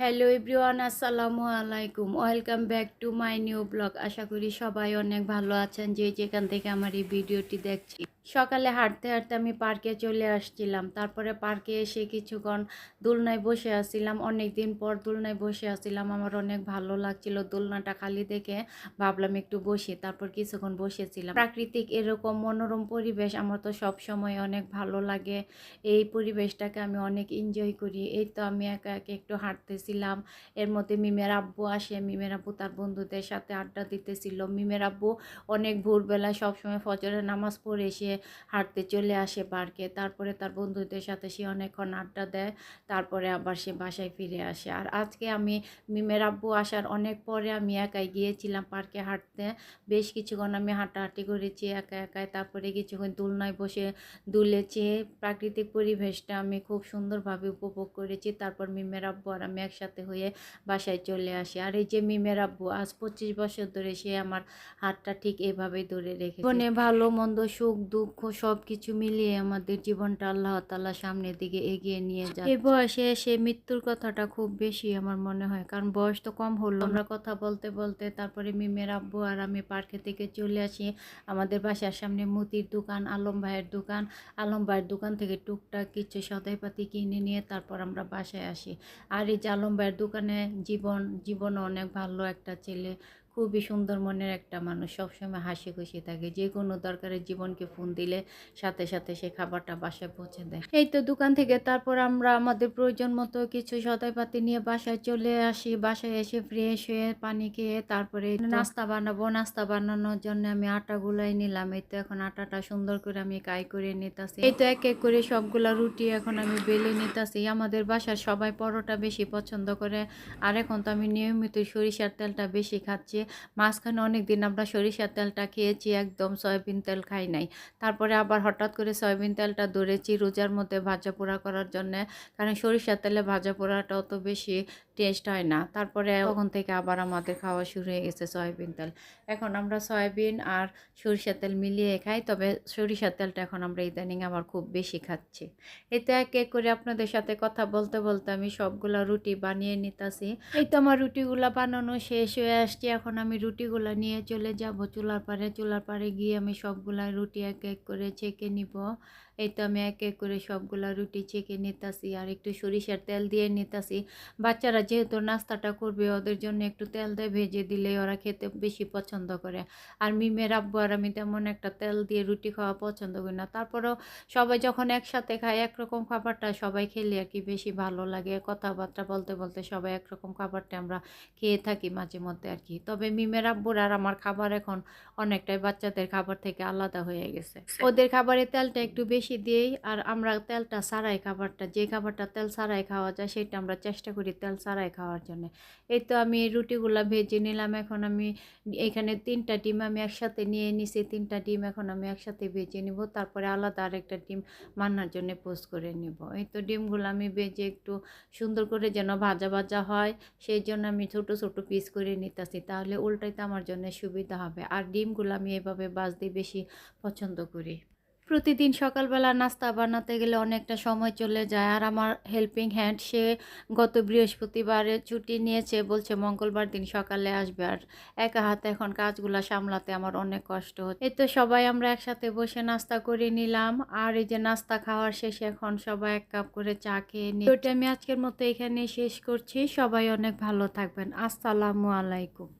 Hello everyone আসসালামু আলাইকুম। Welcome back to my new blog আশা করি সবাই অনেক ভালো আছেন যে যেখান থেকে আমার এই ভিডিওটি দেখছি। সকালে হাঁটতে হাঁটতে আমি পার্কে চলে আসছিলাম। তারপরে পার্কে এসে কিছুক্ষণ দোলনায় বসে আসছিলাম। অনেক দিন পর দোলনায় বসে আসছিলাম। আমার অনেক ভালো লাগছিল দোলনাটা খালি দেখে। ভাবলাম একটু বসে। তারপর কিছুক্ষণ বসেছিলাম। প্রাকৃতিক এরকম মনোরম পরিবেশ আমার তো সব সময় অনেক ভালো লাগে। এই পরিবেশটাকে আমি অনেক এনজয় করি। এই তো আমি একা একা একটু হাঁটতেছিলাম এর মধ্যে মিমের আব্বু আসে, মিমের আব্বু তার বন্ধুদের সাথে আড্ডা দিতেছিল। মিমের আব্বু অনেক ভোরবেলায় সবসময় ফজরের নামাজ পড়ে এসে হাঁটতে চলে আসে পার্কে। তারপরে তার বন্ধুদের সাথে সে অনেকক্ষণ আড্ডা দেয়, তারপরে আবার সে বাসায় ফিরে আসে। আর আজকে আমি মিমের আব্বু আসার অনেক পরে আমি একাই গিয়েছিলাম পার্কে হাঁটতে। বেশ কিছুক্ষণ আমি হাঁটাহাঁটি করেছি একা একাই। তারপরে কিছুক্ষণ দোলনায় বসে দুলেছি প্রাকৃতিক পরিবেশটা আমি খুব সুন্দরভাবে উপভোগ করেছি। তারপর মিমের আব্বু আর আমি একসাথে হয়ে বাসায় চলে আসি। আর এই যে মিমের আব্বু আজ পঁচিশ বছর ধরে সে আমার হাতটা ঠিক এভাবেই ধরে রেখে জীবনে ভালো মন্দ সুখ দুঃখ সব কিছু মিলিয়ে আমাদের জীবনটা আল্লাহ তাল্লাহ সামনের দিকে এগিয়ে নিয়ে যায় এই বয়সে এসে মৃত্যুর কথাটা খুব বেশি আমার মনে হয় কারণ বয়স তো কম হলো। আমরা কথা বলতে বলতে তারপরে মিমের আব্বু আর আমি পার্কে থেকে চলে আসি। আমাদের বাসার সামনে মুদির দোকান আলম ভাইয়ের দোকান। আলম ভাইয়ের দোকান থেকে টুকটাক কিছু সদাইপাতি কিনে নিয়ে তারপর আমরা বাসায় আসি। আর এই যে আলম ভাইয়ের দোকানে জীবন জীবন অনেক ভালো একটা ছেলে। খুবই সুন্দর মনের একটা মানুষ। সবসময় হাসি খুশি থাকে। যে কোনো দরকারে জীবনকে ফোন দিলে সাথে সাথে সে খাবারটা বাসায় পৌঁছে দেয়। এই তো দোকান থেকে তারপর আমরা আমাদের প্রয়োজন মতো কিছু সদাইপাতি নিয়ে বাসায় চলে আসি। বাসায় এসে ফ্রেশ হয়ে পানি খেয়ে তারপরে নাস্তা বানাবো। নাস্তা বানানোর জন্য আমি আটা গুলাই নিলাম। এই তো এখন আটাটা সুন্দর করে আমি কাই করে নিতেছি। এই তো এক এক করে সবগুলা রুটি এখন আমি বেলে নিতেছি। আমাদের বাসার সবাই পরোটা বেশি পছন্দ করে। আর এখন তো আমি নিয়মিত সরিষার তেলটা বেশি খাচ্ছি। মাঝখানে অনেক দিন আমরা সরিষার তেলটা খেয়েছি, একদম সয়াবিন তেল খাই নাই। তারপরে আবার হঠাৎ করে সয়াবিন তেলটা ধরেছি রোজার মধ্যে ভাজা পোড়া করার জন্য, কারণ সরিষার তেলে ভাজা পোড়াটা অত বেশি টেস্ট হয় না। তারপরে তখন থেকে আবার আমাদের খাওয়া শুরু হয়ে গেছে সয়াবিন তেল। এখন আমরা সয়াবিন আর সরিষার তেল মিলিয়ে খাই, তবে সরিষার তেলটা এখন আমরা ইদানিং আমার খুব বেশি খাচ্ছি। এতে এক এক করে আপনাদের সাথে কথা বলতে বলতে আমি সবগুলা রুটি বানিয়ে নিতেছি। এই তো আমার রুটিগুলা বানানো শেষ হয়ে আসছে, এখন আমি রুটিগুলো নিয়ে চলে যাব। চুলার পারে চুলার পারে গিয়ে আমি সবগুলা রুটি এক এক করে ছেঁকে নিব। এই তো আমি এক এক করে সবগুলা রুটি ছেঁকে নিতেছি আর একটু সরিষার তেল দিয়ে নিতেছি। বাচ্চারা যেহেতু নাস্তাটা করবে ওদের জন্য একটু তেল দিয়ে ভেজে দিলে ওরা খেতে বেশি পছন্দ করে। আর মিমের আব্বু আর আমি তেমন একটা তেল দিয়ে রুটি খাওয়া পছন্দ করি না। তারপরেও সবাই যখন একসাথে খায় একরকম খাবারটা সবাই খেলে আর কি বেশি ভালো লাগে। কথাবার্তা বলতে বলতে সবাই একরকম খাবারটা আমরা খেয়ে থাকি মাঝে মধ্যে আর কি। তবে মিমের আব্বুর আর আমার খাবার এখন অনেকটাই বাচ্চাদের খাবার থেকে আলাদা হয়ে গেছে। ওদের খাবারের তেলটা একটু বেশি দিয়েই আর আমরা তেলটা সারাই খাবারটা, যে খাবারটা তেল সারাই খাওয়া যায় সেটা আমরা চেষ্টা করি তেল সারাই খাওয়ার জন্য। এই তো আমি রুটিগুলা ভেজে নিলাম, এখন আমি এখানে তিনটা ডিম আমি একসাথে নিয়ে নিছি, তিনটা ডিম এখন আমি একসাথে ভেজে নিব, তারপরে আলাদা আরেকটা ডিম মান্নার জন্য পোস্ট করে নিব। এই তো ডিমগুলো আমি ভেজে একটু সুন্দর করে যেন ভাজা ভাজা হয়, সেই জন্য আমি ছোট ছোট পিস করে নিতেছি, তাহলে উল্টাইতে আমার জন্য সুবিধা হবে। আর ডিমগুলো আমি এভাবে বাজতে বেশি পছন্দ করি। প্রতিদিন সকালবেলা নাস্তা বানাতে গেলে অনেকটা সময় চলে যায়। আর আমার হেল্পিং হ্যান্ড সে গত বৃহস্পতিবারে ছুটি নিয়েছে, বলছে মঙ্গলবার দিন সকালে আসবে। আর একা হাতে এখন কাজগুলা সামলাতে আমার অনেক কষ্ট হচ্ছে। এই তো সবাই আমরা একসাথে বসে নাস্তা করে নিলাম। আর এই যে নাস্তা খাওয়ার শেষে এখন সবাই এক কাপ করে চা খেয়ে নিই ওটা আমি আজকের মতো এখানে শেষ করছি। সবাই অনেক ভালো থাকবেন। আসসালামু আলাইকুম।